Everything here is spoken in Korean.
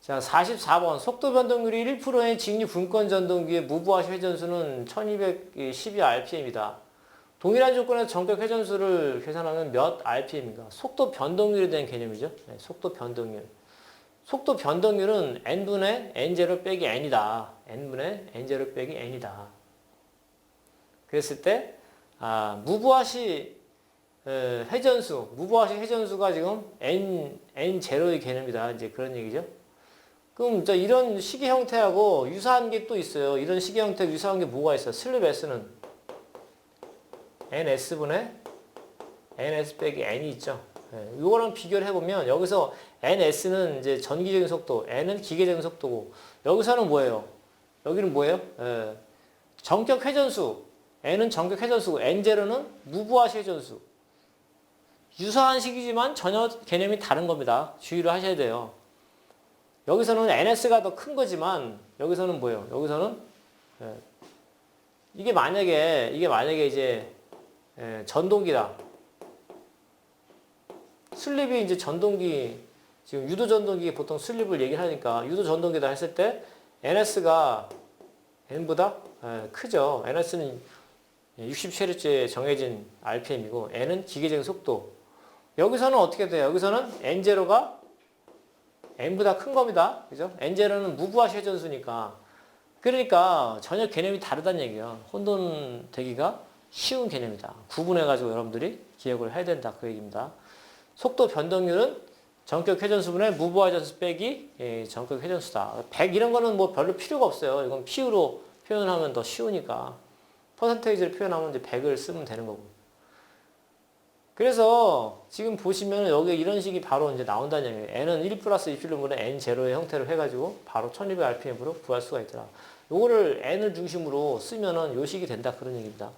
자, 44번. 속도 변동률이 1%의 직류 분권 전동기의 무부하시 회전수는 1212rpm이다. 동일한 조건에서 전격 회전수를 계산하면 몇 rpm인가? 속도 변동률에 대한 개념이죠. 네, 속도 변동률. 속도 변동률은 n분의 n0 빼기 n이다. n분의 n0 빼기 n이다. 그랬을 때 아, 에, 회전수, 무부하시 회전수가 지금 n n0의 개념이다. 이제 그런 얘기죠. 그럼 저 이런 시계 형태하고 유사한 게 또 있어요. 이런 시계 형태 유사한 게 뭐가 있어요? 슬립 S는 NS분의 NS 빼기 N이 있죠. 예, 이거랑 비교를 해보면 여기서 NS는 이제 전기적인 속도, N은 기계적인 속도고 여기서는 뭐예요? 여기는 뭐예요? 예, 전격 회전수, N은 전격 회전수고 N0는 무부하시 회전수. 유사한 식이지만 전혀 개념이 다른 겁니다. 주의를 하셔야 돼요. 여기서는 NS가 더 큰 거지만 여기서는 뭐예요? 여기서는 예, 이게 만약에 이게 만약에 이제 예, 전동기다. 슬립이 이제 전동기 지금 유도 전동기 보통 슬립을 얘기하니까 유도 전동기다 했을 때 NS가 N보다 예, 크죠. NS는 60체류째 정해진 RPM이고 N은 기계적인 속도. 여기서는 어떻게 돼요? 여기서는 N0가 n보다 큰 겁니다. 그죠? n0는 무부하시 회전수니까. 그러니까 전혀 개념이 다르다는 얘기야. 혼돈되기가 쉬운 개념이다. 구분해가지고 여러분들이 기억을 해야 된다. 그 얘기입니다. 속도 변동률은 전격 회전수분의 무부하 회전수 빼기 예, 전격 회전수다. 100 이런 거는 뭐 별로 필요가 없어요. 이건 P로 표현하면 더 쉬우니까. 퍼센테이지를 표현하면 이제 100을 쓰면 되는 거고. 그래서 지금 보시면 여기 이런 식이 바로 이제 나온다는 얘기예요. n은 1 플러스 이필름분의 n0의 형태로 해가지고 바로 1200rpm으로 구할 수가 있더라. 요거를 n을 중심으로 쓰면은 요 식이 된다 그런 얘기입니다.